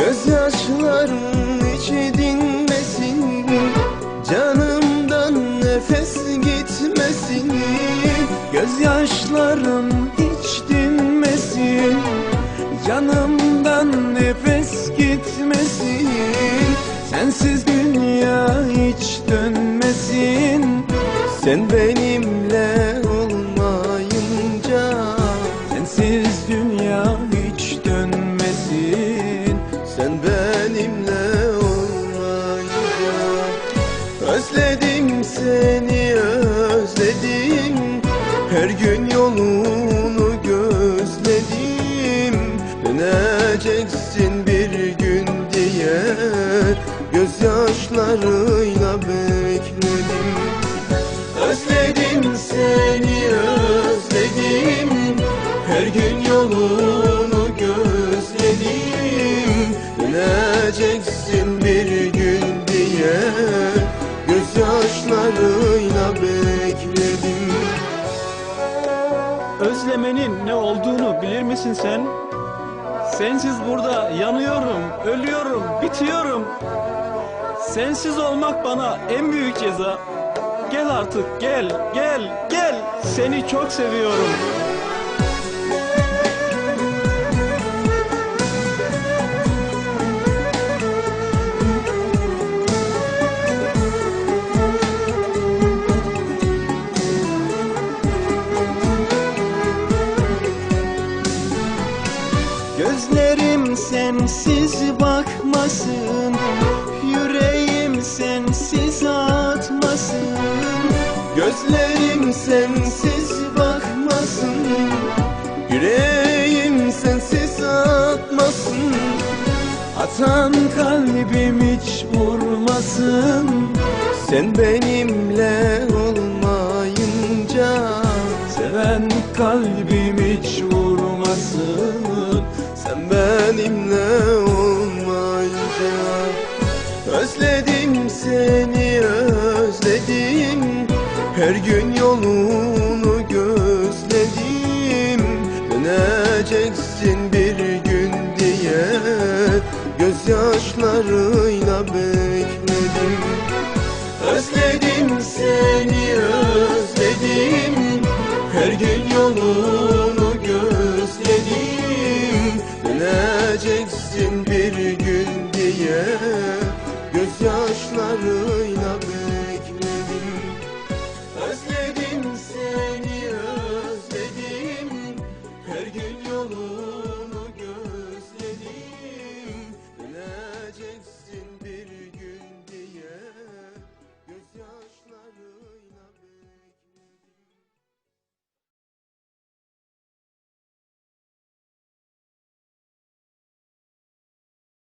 Gözyaşların içi dinmesin Canımdan nefes gitmesin. Gözyaşlarım hiç dinmesin Canımdan nefes gitmesin. Sensiz dünya hiç dönmesin. Sen benimle Döneceksin bir gün diye Gözyaşlarıyla bekledim. Özledim seni özledim. Her gün yolunu gözledim. Döneceksin bir gün diye Gözyaşlarıyla bekledim. Özlemenin ne olduğunu bilir misin sen? Sensiz burada yanıyorum, ölüyorum, bitiyorum. Sensiz olmak bana en büyük ceza. Gel artık gel, gel, gel. Seni çok seviyorum. Gözlerim sensiz bakmasın Yüreğim sensiz atmasın. Gözlerim sensiz bakmasın Yüreğim sensiz atmasın. Atan kalbim hiç vurmasın Sen benimle olmayınca. Seven kalbim Her gün yolunu gözledim Döneceksin bir gün diye Gözyaşlarıyla bekledim. Özledim seni özledim. Her gün yolunu gözledim. Döneceksin bir gün diye